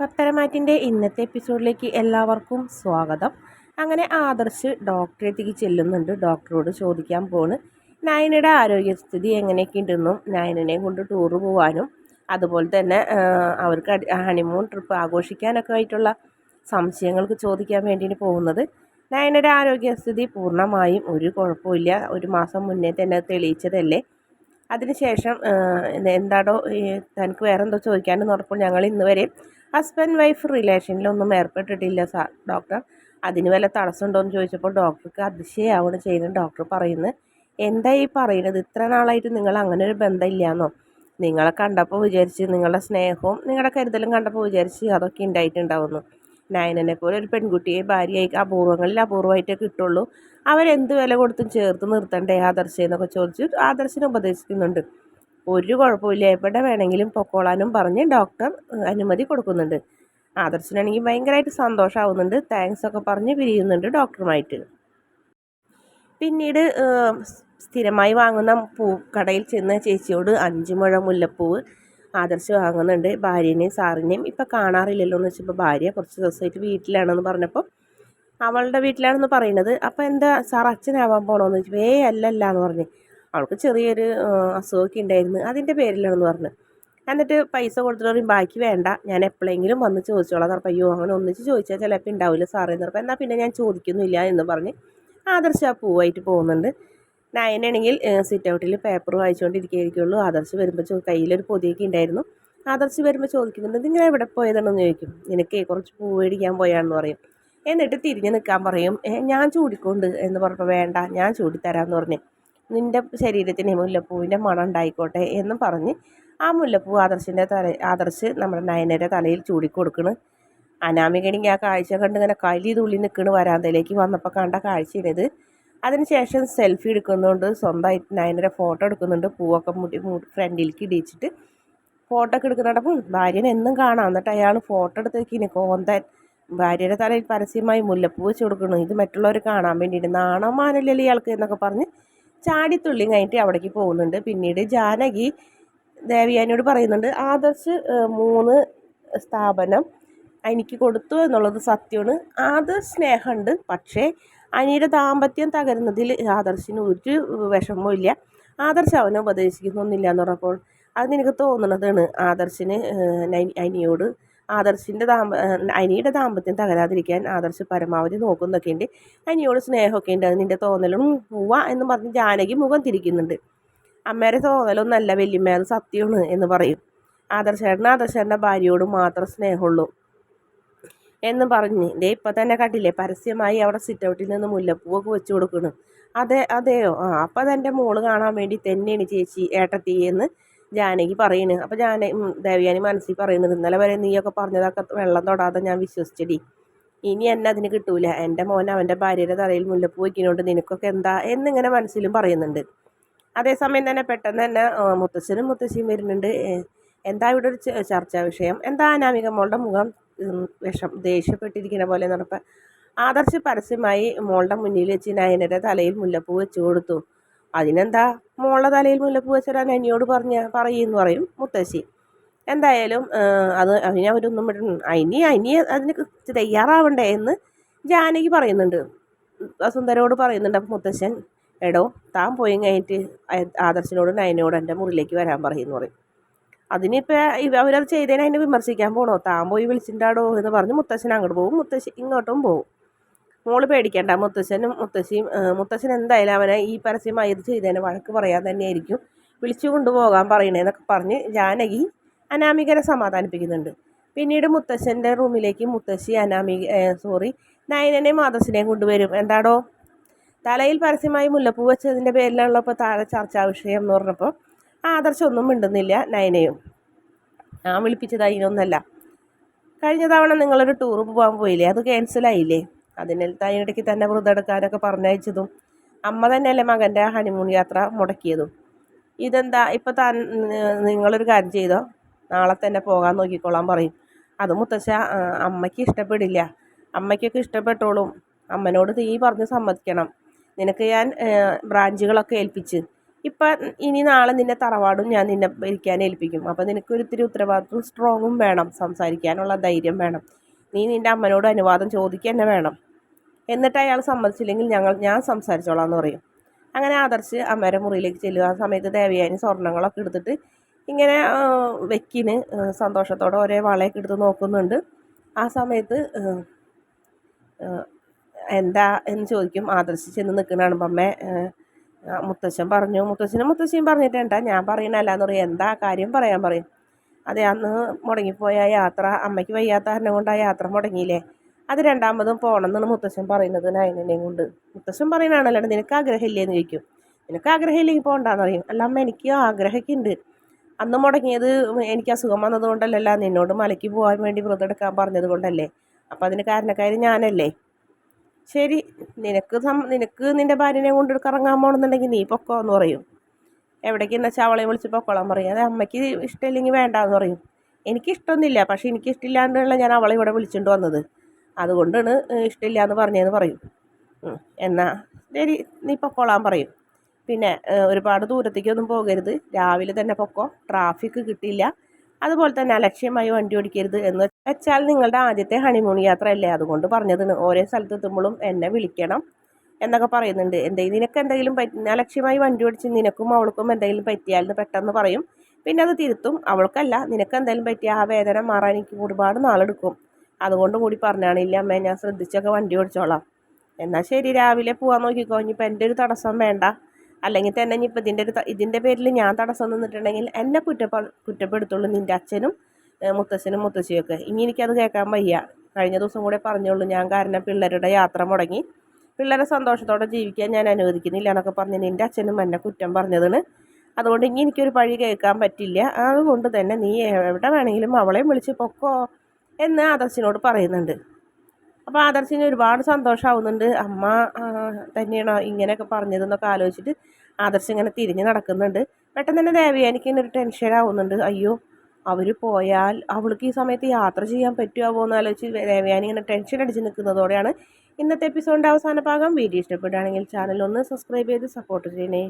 പത്തരമാറ്റിന്റെ ഇന്നത്തെ എപ്പിസോഡിലേക്ക് എല്ലാവർക്കും സ്വാഗതം. അങ്ങനെ ആദർശ് ഡോക്ടറെത്തേക്ക് ചെല്ലുന്നുണ്ട്. ഡോക്ടറോട് ചോദിക്കാൻ പോണ്. നയനയുടെ ആരോഗ്യസ്ഥിതി എങ്ങനെയൊക്കെ ഉണ്ടെന്നും നയനനെ കൊണ്ട് ടൂറ് പോകാനും അതുപോലെ തന്നെ അവർക്ക് ഹണിമൂൺ ട്രിപ്പ് ആഘോഷിക്കാനൊക്കെ ആയിട്ടുള്ള സംശയങ്ങൾക്ക് ചോദിക്കാൻ വേണ്ടിയിട്ട് പോകുന്നത്. നയനയുടെ ആരോഗ്യസ്ഥിതി പൂർണമായും ഒരു കുഴപ്പമില്ല ഒരു മാസം മുന്നേ തന്നെ തെളിയിച്ചതല്ലേ? അതിനുശേഷം എന്താടോ തനിക്ക് വേറെ എന്തോ ചോദിക്കാനെന്ന് പറഞ്ഞപ്പോൾ ഞങ്ങൾ ഇന്ന് വരെ ഹസ്ബൻഡ് വൈഫ് റിലേഷനിലൊന്നും ഏർപ്പെട്ടിട്ടില്ല സാർ ഡോക്ടർ. അതിന് വല്ല തടസ്സമുണ്ടോ എന്ന് ചോദിച്ചപ്പോൾ ഡോക്ടർക്ക് അതിശയാവണം ചെയ്യുന്നത് ഡോക്ടർ പറയുന്നത് എന്താ ഈ പറയുന്നത് ഇത്ര നാളായിട്ട് നിങ്ങൾ അങ്ങനെ ഒരു ബന്ധമില്ലാന്നോ? നിങ്ങളെ കണ്ടപ്പോൾ വിചാരിച്ച് നിങ്ങളുടെ സ്നേഹവും നിങ്ങളുടെ കരുതലും കണ്ടപ്പോൾ വിചാരിച്ച് അതൊക്കെ ഉണ്ടായിട്ടുണ്ടാവുന്നു. നയനനെ പോലെ ഒരു പെൺകുട്ടിയെ ഭാര്യയായി അപൂർവങ്ങളിൽ അപൂർവമായിട്ടേ കിട്ടുള്ളൂ. അവരെന്ത് വില കൊടുത്തും ചേർത്ത് നിർത്തണ്ടേ? ആദർശ എന്നൊക്കെ ചോദിച്ച് ആദർശിനെ ഉപദേശിക്കുന്നുണ്ട്. ഒരു കുഴപ്പമില്ല എവിടെ വേണമെങ്കിലും പൊക്കോളാനും പറഞ്ഞ് ഡോക്ടർ അനുമതി കൊടുക്കുന്നുണ്ട്. ആദർശനാണെങ്കിൽ ഭയങ്കരമായിട്ട് സന്തോഷമാവുന്നുണ്ട് താങ്ക്സ് ഒക്കെ പറഞ്ഞ് പിരിയുന്നുണ്ട് ഡോക്ടറുമായിട്ട്. പിന്നീട് സ്ഥിരമായി വാങ്ങുന്ന പൂ കടയിൽ ചെന്ന ചേച്ചിയോട് അഞ്ച് മുഴ മുല്ലപ്പൂവ് ആദർശ് വാങ്ങുന്നുണ്ട്. ഭാര്യനെയും സാറിനെയും ഇപ്പം കാണാറില്ലല്ലോ എന്ന് വെച്ചപ്പോൾ ഭാര്യ കുറച്ച് ദിവസമായിട്ട് വീട്ടിലാണെന്ന് പറഞ്ഞപ്പോൾ അവളുടെ വീട്ടിലാണെന്ന് പറയുന്നത്. അപ്പോൾ എന്താ സാർ അച്ഛനാവാൻ പോകണമെന്ന് വെച്ചപ്പോൾ ഏ അല്ലല്ല എന്ന് പറഞ്ഞു. അവൾക്ക് ചെറിയൊരു അസുഖമൊക്കെ ഉണ്ടായിരുന്നു. അതിന്റെ പേരിലാണെന്ന് പറഞ്ഞു. എന്നിട്ട് പൈസ കൊടുത്തിട്ട് പറയും ബാക്കി വേണ്ട. ഞാൻ എപ്പോഴെങ്കിലും വന്ന് ചോദിച്ചോളാം. എന്ന് അയ്യോ അങ്ങനെ ഒന്നിച്ച് ചോദിച്ചാൽ ചിലപ്പോൾ ഉണ്ടാവില്ല സാറേ എന്ന് പറഞ്ഞപ്പോൾ എന്നാൽ പിന്നെ ഞാൻ ചോദിക്കുന്നില്ല എന്ന് പറഞ്ഞ് ആദർശ് ആ പൂവായിട്ട് പോകുന്നുണ്ട്. നയനാണെങ്കിൽ സിറ്റ് ഔട്ടിൽ പേപ്പർ വായിച്ചുകൊണ്ടിരിക്കുകയായിരിക്കുള്ളൂ ആദർശ് വരുമ്പോൾ കയ്യിലൊരു പൊതിയൊക്കെ ഉണ്ടായിരുന്നു. ആദർശ് വരുമ്പോൾ ചോദിക്കുന്നുണ്ട് നിങ്ങൾ എവിടെ പോയതാണെന്ന് ചോദിക്കും. നിനക്ക് കുറച്ച് പൂ മേടിക്കാൻ പോയാണെന്ന് പറയും. എന്നിട്ട് തിരിഞ്ഞ് നിൽക്കാൻ പറയും ഞാൻ ചൂടിക്കൊണ്ട് എന്ന് പറഞ്ഞപ്പോൾ വേണ്ട ഞാൻ ചൂടിത്തരാമെന്ന് പറഞ്ഞു. നിന്റെ ശരീരത്തിന് മുല്ലപ്പൂവിന്റെ മണം ഉണ്ടായിക്കോട്ടെ എന്ന് പറഞ്ഞ് ആ മുല്ലപ്പൂ ആദർശിന്റെ തല ആദർശ് നമ്മുടെ നയനയുടെ തലയിൽ ചൂടിക്കൊടുക്കണ്. അനാമികണെങ്കിൽ ആ കാഴ്ച കണ്ട് ഇങ്ങനെ കലി തുള്ളി നിൽക്കണ് വരാന്തയിലേക്ക് വന്നപ്പോൾ കണ്ട കാഴ്ചയാണിത്. അതിനുശേഷം സെൽഫി എടുക്കുന്നുണ്ട് സ്വന്തമായിട്ട് നയനയുടെ ഫോട്ടോ എടുക്കുന്നുണ്ട്. പൂവൊക്കെ മുടി ഫ്രണ്ടിലേക്ക് ഇടിച്ചിട്ട് ഫോട്ടോ ഒക്കെ എടുക്കുന്നുണ്ടപ്പം ഭാര്യനെ എന്നും കാണാം. എന്നിട്ട് അയാൾ ഫോട്ടോ എടുത്തേക്കിന് കോന്തൻ ഭാര്യയുടെ തലയിൽ പരസ്യമായി മുല്ലപ്പൂ വെച്ച് കൊടുക്കണം. ഇത് മറ്റുള്ളവർ കാണാൻ വേണ്ടിയിട്ട് നാണമാനല്ലേ ഇയാൾക്ക് എന്നൊക്കെ പറഞ്ഞ് ചാടിത്തുള്ളി കഴിഞ്ഞിട്ട് അവിടേക്ക് പോകുന്നുണ്ട്. പിന്നീട് ജാനകി ദേവിയാനിയോട് പറയുന്നുണ്ട് ആദർശ് മൂന്ന് സ്ഥാപനം എനിക്ക് കൊടുത്തു എന്നുള്ളത് സത്യമാണ്. ആദർശ് സ്നേഹമുണ്ട് പക്ഷേ അനിയുടെ ദാമ്പത്യം തകരുന്നതിൽ ആദർശിന് ഒരു വിഷമവും ഇല്ല. ആദർശ് അവനെ ഉപദേശിക്കുന്നൊന്നുമില്ല എന്ന് പറഞ്ഞപ്പോൾ അത് തോന്നുന്നതാണ് ആദർശിന് അനിയോട് ആദർശിന്റെ ദാമ്പ അനിയുടെ ദാമ്പത്യം തകരാതിരിക്കാൻ ആദർശ് പരമാവധി നോക്കുന്നൊക്കെ ഉണ്ട്. അനിയോട് സ്നേഹമൊക്കെ ഉണ്ട്. അത് നിന്റെ തോന്നലും പൂവ എന്ന് പറഞ്ഞ് ജാനകി മുഖം തിരിക്കുന്നുണ്ട്. അമ്മേരെ തോന്നലൊന്നല്ല വല്യമ്മ അത് സത്യമാണ് എന്ന് പറയും. ആദർശേട്ടന് ആദർശേട്ടന്റെ ഭാര്യയോട് മാത്രം സ്നേഹമുള്ളൂ. എന്ന് പറഞ്ഞ് ദേ ഇപ്പം തന്നെ കണ്ടില്ലേ പരസ്യമായി അവിടെ സിറ്റ് ഔട്ടിൽ നിന്ന് മുല്ലപ്പൂവൊക്കെ വെച്ച് കൊടുക്കണം. അതെ അതെയോ? ആ അപ്പം അതെന്റെ മോൾ കാണാൻ വേണ്ടി തന്നെയാണ് ചേച്ചി ഏട്ടത്തി എന്ന് ജാനകി പറയുന്നു അപ്പോൾ ജാന ദേവയാനി മനസ്സിൽ പറയുന്നത് ഇന്നലെ വരെ നീയൊക്കെ പറഞ്ഞതൊക്കെ വെള്ളം തൊടാതെ ഞാൻ വിശ്വസിച്ചടി. ഇനി എന്നെ അതിന് കിട്ടൂല. എന്റെ മോൻ അവന്റെ ഭാര്യയുടെ തലയിൽ മുല്ലപ്പൂ വയ്ക്കുന്നതുകൊണ്ട് നിനക്കൊക്കെ എന്താ എന്നിങ്ങനെ മനസ്സിലും പറയുന്നുണ്ട്. അതേസമയം തന്നെ പെട്ടെന്ന് തന്നെ മുത്തശ്ശനും മുത്തശ്ശിയും വരുന്നുണ്ട്. എന്താ ഇവിടെ ഒരു ചർച്ചാ വിഷയം? എന്താ അനാമിക മോളുടെ മുഖം വിഷം ദേഷ്യപ്പെട്ടിരിക്കുന്ന പോലെ നടപ്പം. ആദർശ് പരസ്യമായി മോളുടെ മുന്നിൽ വെച്ച് നയനയുടെ തലയിൽ മുല്ലപ്പൂ വെച്ചു കൊടുത്തു. അതിനെന്താ മോളുടെ തലയിൽ മുല്ലപ്പൂ വെച്ചിടാൻ അനിയോട് പറഞ്ഞ പറയുമെന്ന് പറയും മുത്തശ്ശി. എന്തായാലും അത് അതിനെ അവരൊന്നും അനി അനി അതിന് തയ്യാറാവണ്ടേ എന്ന് ജാനകി പറയുന്നുണ്ട്. സുന്ദരോട് പറയുന്നുണ്ട്. അപ്പം മുത്തശ്ശൻ എടോ താൻ പോയി കഴിഞ്ഞിട്ട് ആദർശനോട് നയനോട് എന്റെ മുറിയിലേക്ക് വരാൻ പറയുമെന്ന് പറയും. അതിനിപ്പോൾ അവരത് ചെയ്തതിനെ അതിനെ വിമർശിക്കാൻ പോകണോ താൻ പോയി വിളിച്ചിട്ടുണ്ടാടോ എന്ന് പറഞ്ഞ് മുത്തശ്ശൻ അങ്ങോട്ട് പോകും. മുത്തശ്ശി ഇങ്ങോട്ടും പോകും. മോൾ പേടിക്കേണ്ട. മുത്തശ്ശനും മുത്തശ്ശിയും മുത്തശ്ശൻ എന്തായാലും അവനെ ഈ പരസ്യം അയത് ചെയ്തതിന് വഴക്ക് പറയാൻ തന്നെയായിരിക്കും. വിളിച്ചു കൊണ്ടുപോകാൻ പറയണേന്നൊക്കെ പറഞ്ഞ് ജാനകി അനാമികനെ സമാധാനിപ്പിക്കുന്നുണ്ട്. പിന്നീട് മുത്തശ്ശന്റെ റൂമിലേക്ക് മുത്തശ്ശി അനാമിക സോറി നയനെ മാതസിനെയും കൊണ്ടുവരും. എന്താടോ? തലയിൽ പരസ്യമായി മുല്ലപ്പൂ വെച്ചതിന്റെ പേരിലുള്ള ഇപ്പോൾ താഴെ ചർച്ചാ വിഷയം എന്ന് പറഞ്ഞപ്പോൾ ആദർശമൊന്നും മിണ്ടുന്നില്ല നയനയും. ഞാൻ വിളിപ്പിച്ചത് അതിനൊന്നല്ല. കഴിഞ്ഞ തവണ നിങ്ങളൊരു ടൂർ പോകാൻ പോയില്ലേ? അത് ക്യാൻസലായില്ലേ അതിന് അതിനിടയ്ക്ക് തന്നെ വ്രതം പറഞ്ഞയച്ചതും അമ്മ തന്നെയല്ലേ മകന്റെ ഹണിമൂൺ യാത്ര മുടക്കിയതും. ഇതെന്താ? ഇപ്പം താൻ നിങ്ങളൊരു കാര്യം ചെയ്തോ? നാളെ തന്നെ പോകാൻ നോക്കിക്കോളാൻ പറയും. അത് മുത്തശ്ശ അമ്മയ്ക്ക് ഇഷ്ടപ്പെടില്ല. അമ്മയ്ക്കൊക്കെ ഇഷ്ടപ്പെട്ടോളും. അമ്മനോട് തീ പറഞ്ഞ് സമ്മതിക്കണം. നിനക്ക് ഞാൻ ബ്രാഞ്ചുകളൊക്കെ ഏൽപ്പിച്ച്. ഇപ്പം ഇനി നാളെ നിന്നെ തറവാടും ഞാൻ നിന്നെ ഇരിക്കാൻ ഏൽപ്പിക്കും. അപ്പം നിനക്കൊരിത്തിരി ഉത്തരവാദിത്വം സ്ട്രോങ്ങും വേണം. സംസാരിക്കാനുള്ള ധൈര്യം വേണം. നീ നിന്റെ അമ്മനോട് അനുവാദം ചോദിക്കുക തന്നെ വേണം. എന്നിട്ട് അയാൾ സമ്മതിച്ചില്ലെങ്കിൽ ഞങ്ങൾ ഞാൻ സംസാരിച്ചോളാം എന്ന് പറയും. അങ്ങനെ ആദർശ് അമ്മയുടെ മുറിയിലേക്ക് ചെല്ലുക. ആ സമയത്ത് ദേവയാനി സ്വർണങ്ങളൊക്കെ എടുത്തിട്ട് ഇങ്ങനെ വെക്കിന് സന്തോഷത്തോടെ ഒരേ വളയൊക്കെ എടുത്ത് നോക്കുന്നുണ്ട്. ആ സമയത്ത് എന്താ എന്ന് ചോദിക്കും. ആദർശ് ചെന്ന് നിൽക്കുന്നതാണ്. അമ്മേ മുത്തശ്ശൻ പറഞ്ഞു മുത്തശ്ശനും മുത്തശ്ശിയും പറഞ്ഞിട്ടേണ്ട. ഞാൻ പറയണല്ല പറയും. എന്താ കാര്യം പറയാൻ പറയും. അതെ അന്ന് മുടങ്ങിപ്പോയ യാത്ര അമ്മയ്ക്ക് വയ്യാത്ത കാരണം കൊണ്ട് ആ യാത്ര മുടങ്ങിയില്ലേ? അത് രണ്ടാമതും പോകണം എന്നാണ് മുത്തശ്ശൻ പറയുന്നത് നയനെയും കൊണ്ട്. മുത്തശ്ശൻ പറയുന്നതാണല്ലോ നിനക്ക് ആഗ്രഹമില്ലേന്ന് ചോദിക്കും. നിനക്ക് ആഗ്രഹമില്ലെങ്കിൽ പോകണ്ടെന്ന് പറയും അല്ല അമ്മ എനിക്ക് ആഗ്രഹമൊക്കെ ഉണ്ട്. അന്ന് മുടങ്ങിയത് എനിക്ക് അസുഖം വന്നതുകൊണ്ടല്ലല്ല നിന്നോട് മലയ്ക്ക് പോകാൻ വേണ്ടി വ്രതം എടുക്കാൻ പറഞ്ഞത് കൊണ്ടല്ലേ. അപ്പോൾ അതിന് കാരണക്കാരി ഞാനല്ലേ. ശരി നിനക്ക് നിനക്ക് നിന്റെ ഭാര്യനെ കൊണ്ട് കറങ്ങാൻ പോകണമെന്നുണ്ടെങ്കിൽ നീ പൊക്കോ എന്ന് പറയും. എവിടേക്ക് എന്ന് വെച്ചാൽ അവളെ വിളിച്ച് പൊക്കോളാൻ പറയും. അത് അമ്മയ്ക്ക് ഇഷ്ടമില്ലെങ്കിൽ വേണ്ടാന്ന് പറയും. എനിക്കിഷ്ടമൊന്നുമില്ല പക്ഷേ എനിക്ക് ഇഷ്ടമില്ലാണ്ടുള്ള ഞാൻ അവളെ ഇവിടെ വിളിച്ചുകൊണ്ട് വന്നത്. അതുകൊണ്ടാണ് ഇഷ്ടമില്ല എന്ന് പറഞ്ഞതെന്ന് പറയും. എന്നാൽ ശരി നീ പൊക്കോളാൻ പറയും. പിന്നെ ഒരുപാട് ദൂരത്തേക്കൊന്നും പോകരുത്. രാവിലെ തന്നെ പൊക്കോ. ട്രാഫിക് കിട്ടിയില്ല. അതുപോലെ തന്നെ അലക്ഷ്യമായി വണ്ടി ഓടിക്കരുത് എന്ന് വെച്ചാൽ നിങ്ങളുടെ ആദ്യത്തെ ഹണിമൂൺ യാത്ര അല്ലേ അതുകൊണ്ട് പറഞ്ഞതാണ്. ഓരോ സ്ഥലത്തെത്തുമ്പോഴും എന്നെ വിളിക്കണം. എന്നൊക്കെ പറയുന്നുണ്ട്. എന്തെങ്കിലും നിനക്ക് എന്തെങ്കിലും പറ്റി ലക്ഷ്യമായി വണ്ടി ഓടിച്ച് നിനക്കും അവൾക്കും എന്തെങ്കിലും പറ്റിയാൽ പെട്ടെന്ന് പറയും. പിന്നെ അത് തിരുത്തും. അവൾക്കല്ല നിനക്ക് എന്തെങ്കിലും പറ്റിയ ആ വേദന മാറാൻ എനിക്ക് ഒരുപാട് നാളെടുക്കും. അതുകൊണ്ട് കൂടി പറഞ്ഞാണ് ഇല്ല അമ്മേ ഞാൻ ശ്രദ്ധിച്ചൊക്കെ വണ്ടി ഓടിച്ചോളാം. എന്നാൽ ശരി രാവിലെ പോകാൻ നോക്കിക്കോ. ഇനിയിപ്പോൾ എന്റെ ഒരു തടസ്സം വേണ്ട. അല്ലെങ്കിൽ തന്നെ ഇനിയിപ്പോൾ ഇതിന്റെ ഒരു ഇതിന്റെ പേരിൽ ഞാൻ തടസ്സം നിന്നിട്ടുണ്ടെങ്കിൽ എന്നെ കുറ്റപ്പ കുറ്റപ്പെടുത്തുള്ളൂ നിന്റെ അച്ഛനും മുത്തച്ഛനും മുത്തശ്ശിയൊക്കെ. ഇനി എനിക്കത് കേൾക്കാൻ വയ്യ. കഴിഞ്ഞ ദിവസം കൂടെ പറഞ്ഞോളൂ ഞാൻ കാരണം പിള്ളേരുടെ യാത്ര മുടങ്ങി. പിള്ളേരെ സന്തോഷത്തോടെ ജീവിക്കാൻ ഞാൻ അനുവദിക്കുന്നില്ല എന്നൊക്കെ പറഞ്ഞ് നിന്റെ അച്ഛനും എന്നെ കുറ്റം പറഞ്ഞതാണ്. അതുകൊണ്ട് ഇനി എനിക്കൊരു പഴി കേൾക്കാൻ പറ്റില്ല. അതുകൊണ്ട് തന്നെ നീ എവിടെ വേണമെങ്കിലും അവളെയും വിളിച്ച് പൊക്കോ എന്ന് ആദർശിനോട് പറയുന്നുണ്ട്. അപ്പോൾ ആദർശിന് ഒരുപാട് സന്തോഷമാവുന്നുണ്ട് അമ്മ തന്നെയാണോ ഇങ്ങനെയൊക്കെ പറഞ്ഞതെന്നൊക്കെ ആലോചിച്ചിട്ട് ആദർശ് ഇങ്ങനെ തിരിഞ്ഞ് നടക്കുന്നുണ്ട്. പെട്ടെന്ന് തന്നെ ദേവയാനിക്ക് ഒരു ടെൻഷൻ ആവുന്നുണ്ട്. അയ്യോ അവർ പോയാൽ അവൾക്ക് ഈ സമയത്ത് യാത്ര ചെയ്യാൻ പറ്റുമോ എന്ന് ആലോചിച്ച് ദേവയാനി ഇങ്ങനെ ടെൻഷൻ അടിച്ച് നിൽക്കുന്നതോടെയാണ് ഇന്നത്തെ എപ്പിസോഡിന്റെ അവസാന ഭാഗം വീഡിയോ ഇഷ്ടപ്പെടുകയാണെങ്കിൽ ചാനൽ ഒന്ന് സബ്സ്ക്രൈബ് ചെയ്ത് സപ്പോർട്ട് ചെയ്യണേ.